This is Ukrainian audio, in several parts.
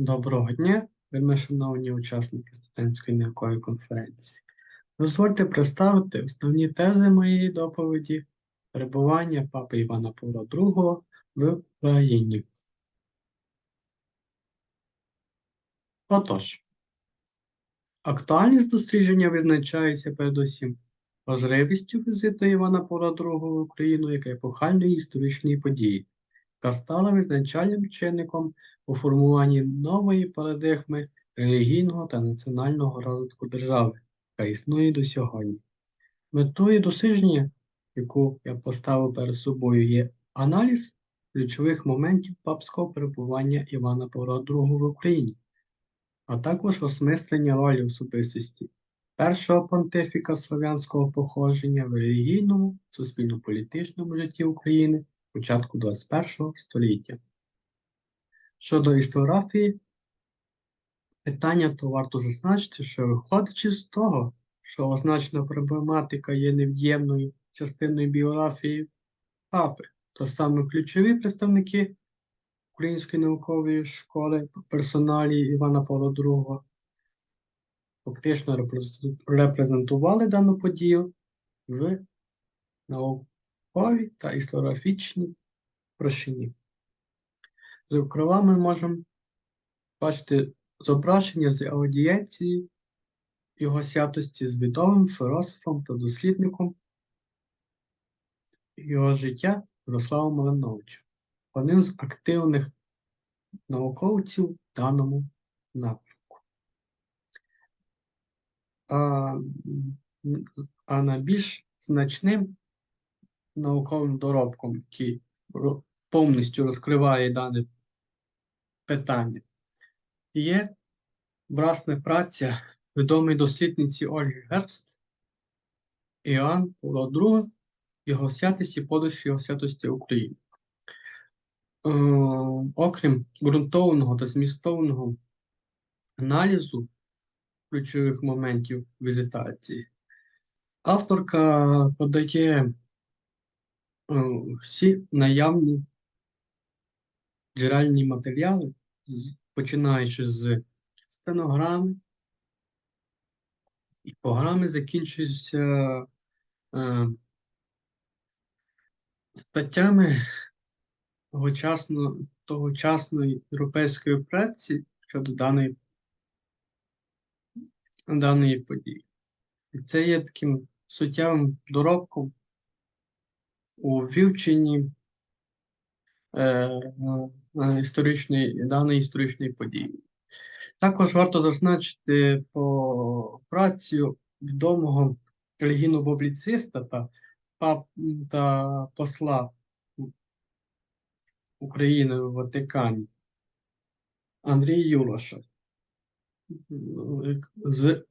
Доброго дня, вельми шановні учасники студентської наукової конференції. Дозвольте представити основні тези моєї доповіді перебування папи Івана Павла II в Україні. Отож, актуальність дослідження визначається передусім важливістю візиту Івана Павла II в Україну як епохальної історичної події, яка стала визначальним чинником у формуванні нової парадигми релігійного та національного розвитку держави, яка існує до сьогодні. Метою дослідження, яку я поставив перед собою, є аналіз ключових моментів папського перебування Івана Павла II в Україні, а також осмислення ролі особистості першого понтифіка слов'янського походження в релігійному, суспільно-політичному житті України початку ХХІ століття. Щодо історіографії питання, то варто зазначити, що виходячи з того, що означена проблематика є невід'ємною частиною біографії папи, то саме ключові представники Української наукової школи персоналі Івана Павла II фактично репрезенту- репрезентували дану подію в науковій та історіографічній прощині. Зокрема, ми можемо бачити зображення з аудієції його святості з відомим філософом та дослідником його життя Ярославом Малиновичем, одним з активних науковців в даному напрямку. А, а найбільш значним науковим доробком, який повністю розкриває дане питання, є власне праця відомої дослідниці Ольги Гербст Іоанн Павло II, його святості, подощі його святості України. Е, окрім ґрунтовного та змістовного аналізу ключових моментів візитації, авторка подає всі наявні джерельні матеріали, починаючи з стенограми і програми, закінчуються е, статтями тогочасно, тогочасної європейської праці щодо даної, даної події. І це є таким суттєвим доробком у вивченні е, е, історичної, даної історичної події. Також варто зазначити по працю відомого релігійного публіциста та, та посла України в Ватикані Андрія Юлоша з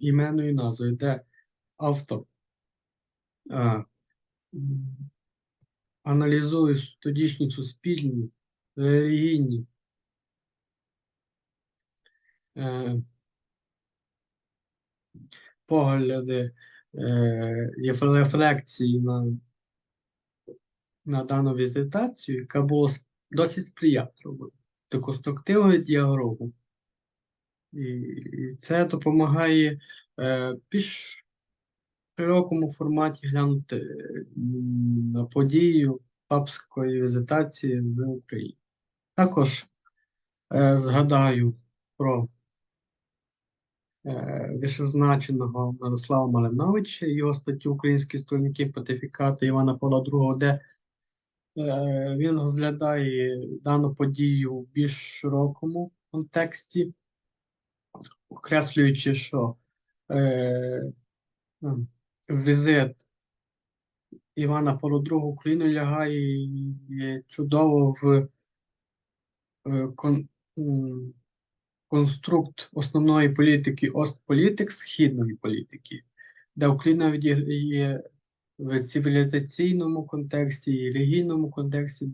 іменною назвою, де автор а, аналізує тодішні суспільні, релігійні е, погляди, е, є рефлексії на, на дану візитацію, яка була досить сприятливою до конструктивного діалогу. І, і це допомагає е, більш широкому форматі глянути на подію папської візитації в Україні. Також е, згадаю про е, вищезначеного Мирослава Малиновича, його статтю Українські сторінки понтифікату Івана Павла II, де е, він розглядає дану подію в більш широкому контексті, окреслюючи, що е, візит Івана Павла II Україну лягає е, чудово в е, кон, конструкт основної політики Остполітик східної політики, де Україна відіграє в цивілізаційному контексті і релігійному контексті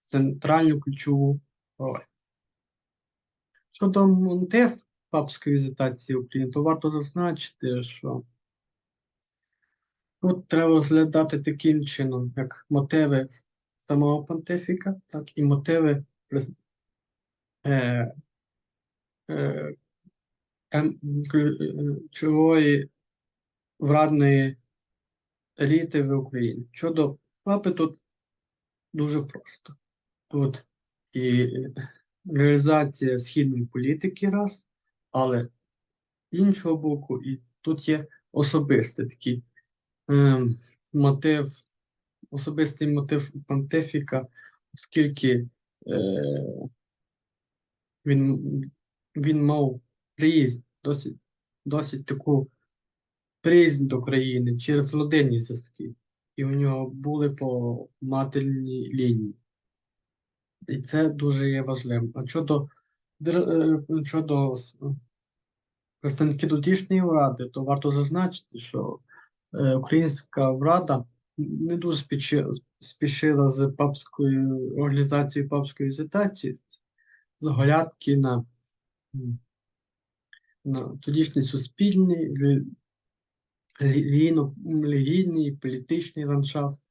центральну ключову роль. Щодо мотив папської візитації України, то варто зазначити, що тут треба розглядати таким чином, як мотиви самого понтифіка, так і мотиви е, е, ем, ключової владної еліти в Україні. Щодо папи, тут дуже просто. Тут і реалізація східної політики раз, але іншого боку, і тут є особистий такий е, мотив, особистий мотив понтифіка, оскільки е, він, він мав приїзд, досить, досить таку приїзд до країни через родинні зв'язки, і у нього були по матерній лінії. І це дуже є важливим. А щодо, е, щодо представників тодішньої влади, то варто зазначити, що е, українська влада не дуже спіши- спішила з папською організацією папської візитації, з оглядки на, на тодішній суспільний, релігійний, політичний ландшафт,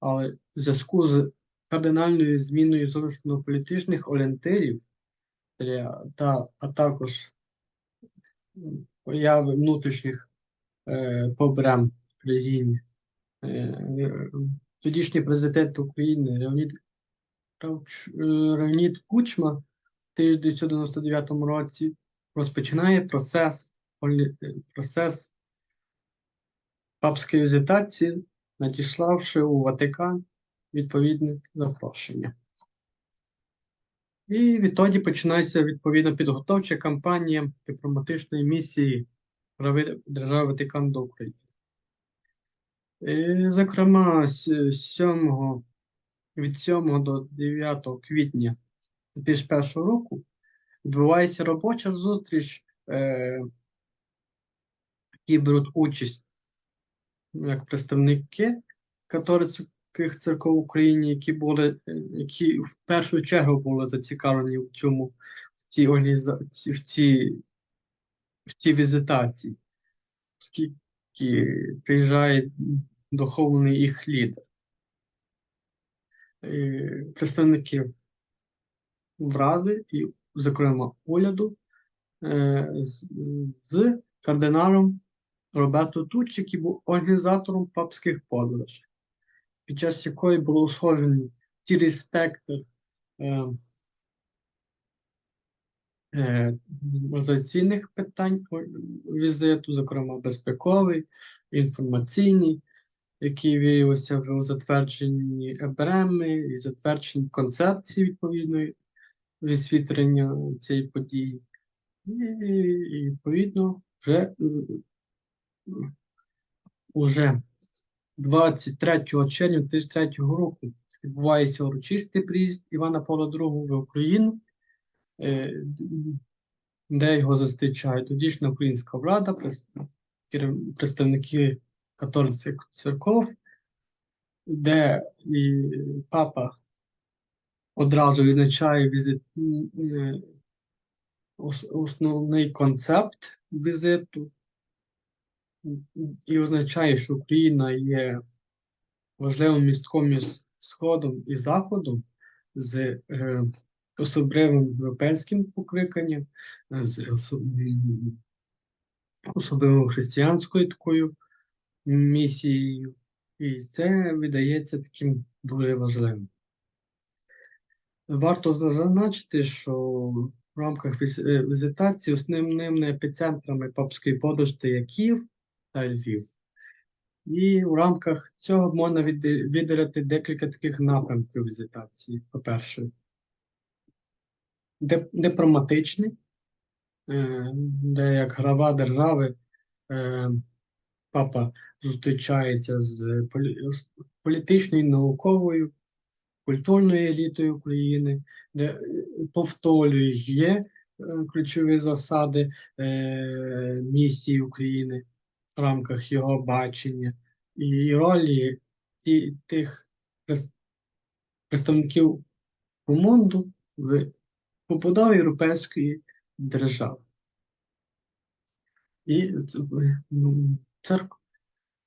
але в зв'язку з кардинальною зміною зовнішньополітичних орієнтирів та, а також появи внутрішніх е, проблем в країні. Е, е, Тодішній президент України Леонід, Леонід Кучма в 1999 році розпочинає процес, процес папської візитації, надіславши у Ватикан відповідне запрошення. І відтоді починається відповідна підготовча кампанія дипломатичної місії держави Ватикан до України. І, зокрема, з 7, від 7 до 9 квітня 2001 року відбувається робоча зустріч, е, в якій беруть участь як представники католицьких церков в Україні, які були, які в першу чергу були зацікавлені в цьому, в цій організації, в цій, в цій візитації, оскільки приїжджає духовний їх лідер. Представників Ради і, зокрема, уряду е, з, кардиналом Роберто Туччі, який був організатором папських подорожей, під час якої було узгоджено цілий спектр е, організаційних питань візиту, зокрема безпековий, інформаційний, який виявився вже у затвердженні ЕБРЕМи і затвердженні концепції відповідної висвітлення цієї події. І, і відповідно вже е, уже 23 червня 2003 року відбувається урочистий приїзд Івана Павла II в Україну, е, де його зустрічає тодішня українська влада, представники католицьких церков, де і папа одразу відзначає візит, е, ос- основний концепт візиту. І означає, що Україна є важливим містком між Сходом і Заходом з е, особливим європейським покликанням, е, особливо християнською такою місією. І це видається таким дуже важливим. Варто зазначити, що в рамках е, візитації основними епіцентрами папської подорожі є Київ та Львів. І в рамках цього можна виділити декілька таких напрямків візитації. По-перше, дипломатичний, е, де як глава держави е, папа зустрічається з політичною, науковою, культурною елітою України, де е, повторює ключові засади місії України в рамках його бачення і ролі тих представників команду в побудові європейської держави. І ц- церк-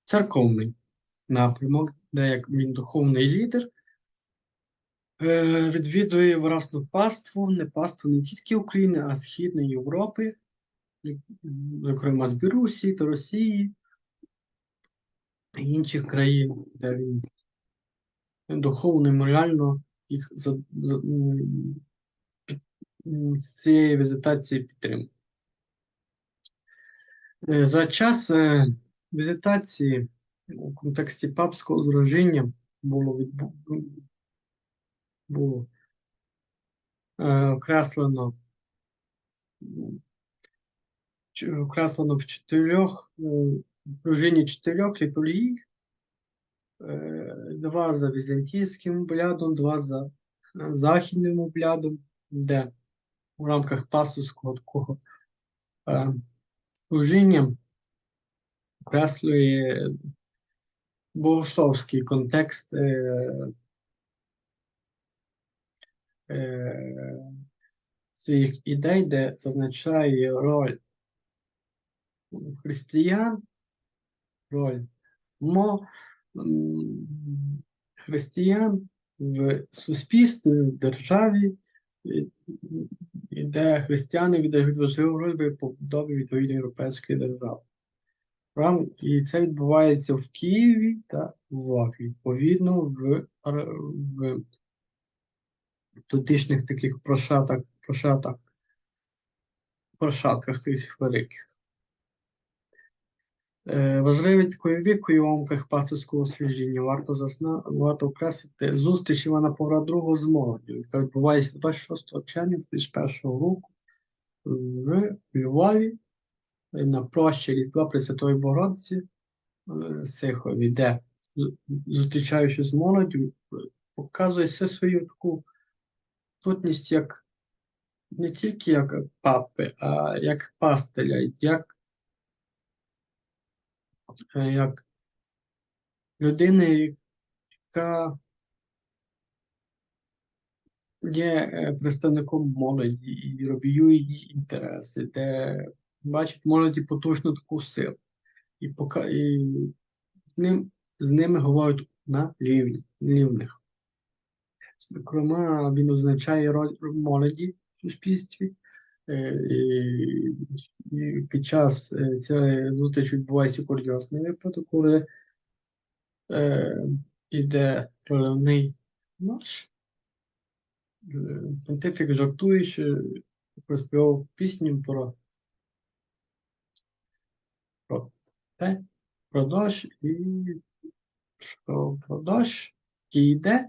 церковний напрямок, де як він духовний лідер, Е, відвідує власну паству, не паству не тільки України, а Східної Європи, зокрема з Білорусі та Росії і інших країн, де він духовно і морально їх за, за, м, під- м, з цієї візитації підтримує. Е, За час е, візитації у контексті папського зрожіння було відбу... було е, окреслено окреслено в чотирьох дружині чотирьох літургій, два за візантійським обрядом, два за західним обрядом, де в рамках пасовського такого е, служіння окреслює богословський контекст е, е, своїх ідей, де зазначає роль християн, роль мо, християн в суспільстві, в державі, і, і де християни віддають важливу роль побудові відповідної європейської держави. І це відбувається в Києві та в Латвії, відповідно в, в тутішніх таких прошатах, прошатах, прошатках тих великих. Е, Важливі в рамках пасторського служіння. Варто засна... варто окреслити зустріч Івана Павла II з молоддю, яка відбувається 26 червня 2001 року в Львові на площі Різдва Пресвятої Богородиці е, Сихові, де зустрічаючись з молоддю, показує все свою таку сутність як не тільки як папи, а як пастиря, як, як людини, яка є е, представником молоді і лобіює її інтереси, де бачить молоді потужну таку силу. І, пока, і з, ним, з ними говорять на рівні, рівних. Зокрема, він означає роль молоді в суспільстві. Е, І, під час е, цієї зустрічі відбувається курйозний випадок, коли е, іде проливний марш. Е, Понтифік жартуючи, проспівав пісню про, про те, про дощ і що про дощ, йде,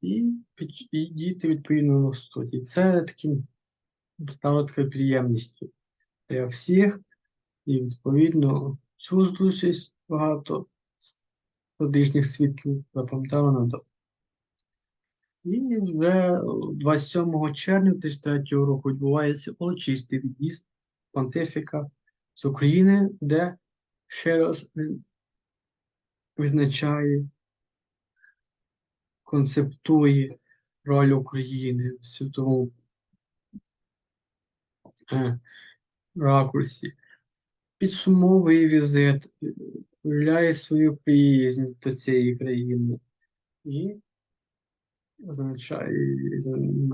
і, і діти відповідно ростуть. І це таким такою приємністю для всіх, і відповідно цю зустріч багато тодішніх свідків запам'ятали надовго. І вже 27 червня 2003 року відбувається урочистий від'їзд понтифіка з України, де ще раз визначає, концептує роль України в світовому ракурсі, підсумовує візит, е, виявляє свою приязнь до цієї країни і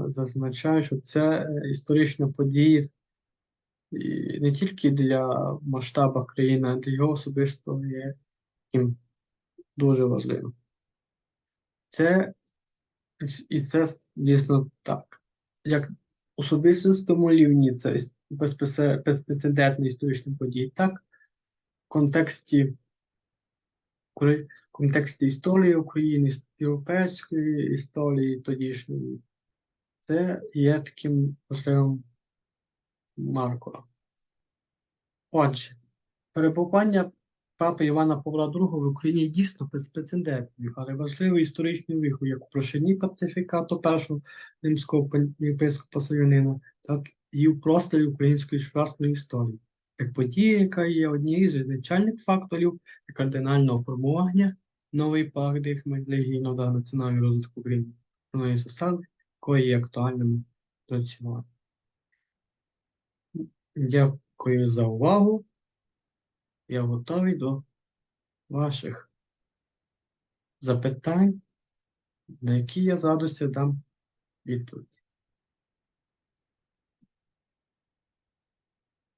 зазначає, що це е, історична подія не тільки для масштабу країни, а для його особисто є таким дуже важливим. Це і це дійсно так. Як особистому рівні це іс- безпесе- безпрецедентний історичний подій, так в контексті, в контексті історії України, європейської історії тодішньої, це є таким важливим маркером. Отже, перебування папи Івана Павла II в Україні дійсно безпрецедентною, але важливою історичною вихою, як у прошенні понтифікату першого римського єпископа Союнина, так і в просторі української сучасної історії, як подія, яка є однією з визначальних факторів кардинального формування нової парадигми релігійного та національного розвитку України, основної засади, якої є актуальними до цього. Дякую за увагу. Я готовий до ваших запитань на які я з радістю дам відповідь.